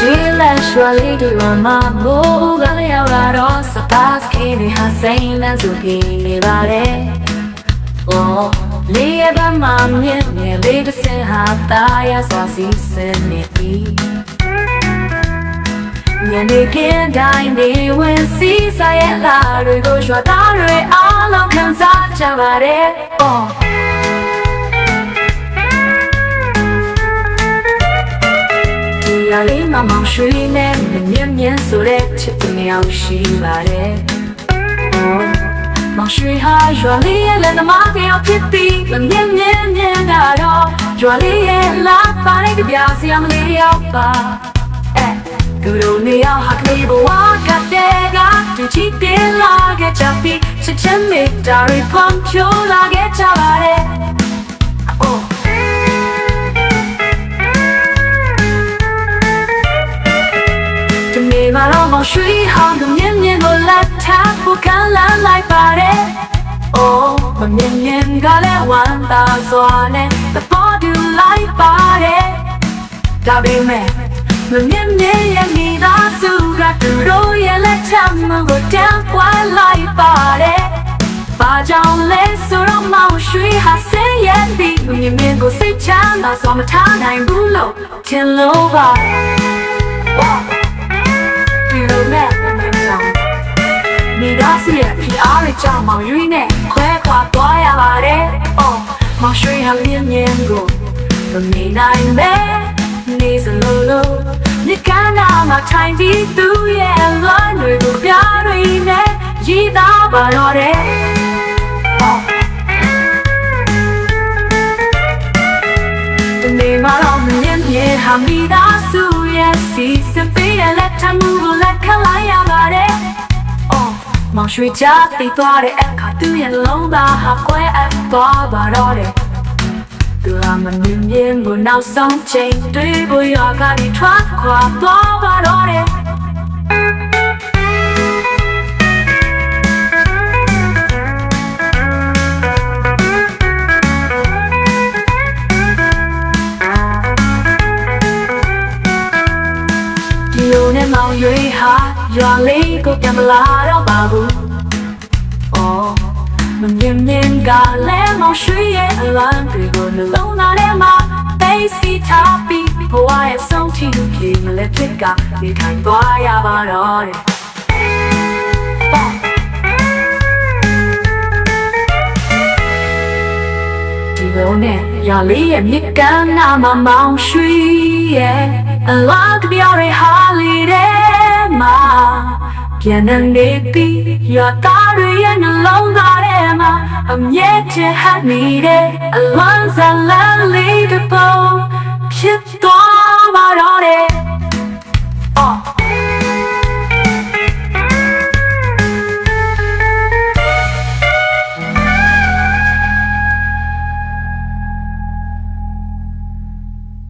ရွှေလေးတွေမှာမိုးကလည်းရောက်လာတော့စပါးကင်းတွေဟာစိမ့်လန်းစုပြင်းနေပါတယ် Oh လေးရပါမမြင်မြင်လေးတစ်စင်ဟာတာရစွာစီစနေပြီညနေခင်းတိုင်းနေဝင်စီးစားရဲ့လာတွေကိုရွှာသားတွေအားလုံးခံစားကြပါတယ် Oh ရလေးမမောင်ရွှေနဲ့မြင်မြင်ဆိုတဲ့ချစ်သူနှစ်ယောက်ရှိပါတယ်။ Oh မောင်ရွှေဟာရွာလေးရဲ့လက်သမားတယောက်ဖြစ်ပြီးမမြင်မြင်မြင်ကတော့ရွာလေးရဲ့လာပါတဲ့ကြပြစရာမလေးရောက်ပါအဲသူတို့နှစ်ယောက်ဟာကလေးဘဝကတည်းကသူချစ်တင်လာခဲ့ကြပြီးချစ်ချင်မေတ္တာတွေဖွံ့ဖြိုးလာခဲ့ကြ မှာတော့မရွှေဟောင်းကမြင်မြင်ကိုလက်ထားဖို့ခံလန်းလိုက်ပါတယ် Oh မမြင်မြင်ကလည်းဝမ်းသာစွာနဲ့သဘောတူလိုက်ပါတယ်ဒါပေမဲ့မမြင်မြင်ရဲ့မိသားစုကသူတို့ရဲ့လက်ချမကိုတန်းပွားလိုက်ပါတယ်ဘာကြောင့်လဲဆိုတော့မောင်ရွှေဟာဆင်းရဲပြီးမြင်မြင်ကိုစိတ်ချမ်းသာစွာမထားနိုင်ဘူးလို့ထင်လို့ပါ Wow. ကြောင့်မောင်ရွေးနဲ့ခွဲခွာသွားရပါတယ်။အော်မောင်ရွှေဟာမြင်မြင်ကိုမနေနိုင်ပဲနေစလို့လို့ဒီကနာမှာထိုင်ပြီးသူရဲ့လွမ်းတွေကိုပြားတွေနဲ့ရည်သားပါတော့တယ်။အော်ဒီနေ့မှာတော့မြင်မြင်ဟာမိသားစုရဲ့စီစပေးတဲ့လ မောင်ရွှေချတိတ်သွားတဲ့အခါသူ့ရဲ့လုံးသားဟာကွဲအပ်သွားပါတော့တယ်။သူဟာမမြင်မြင်ကိုနောက်ဆုံးချိန်တွေးဖို့ရကနေထွက်ခွာသွားပါတော့တယ်။ဒီလိုနဲ့မောင်ရွေးဟာရွာလေးကိုပြန်မလာတော့ပါဘူး။အော် မမြင်မြင်ကလည်းမောင်ရွှေရဲ့အလံတွေကိုနှလုံးသားထဲမှာသိစီထားပြီးဘဝရဲ့ဆုံးထိဖြစ်မလဲဖြစ်ကဒီထိုင်သွားရပါတော့တယ်။ပေါ့ဒီလိုနဲ့ရွာလေးရဲ့မြစ်ကမ်းနားမှာမောင်ရွှေရဲ့အလားတပြောင်းရဟာလီတဲ့မှာ ပြန်နေပြီရတာရရဲ့နှလုံးသားထဲမှာအမြဲတည်းဟန်နေတဲ့အလွန်ဆန်လန်လေးတစ်ပုံဖြစ်သွားပါတော့တယ်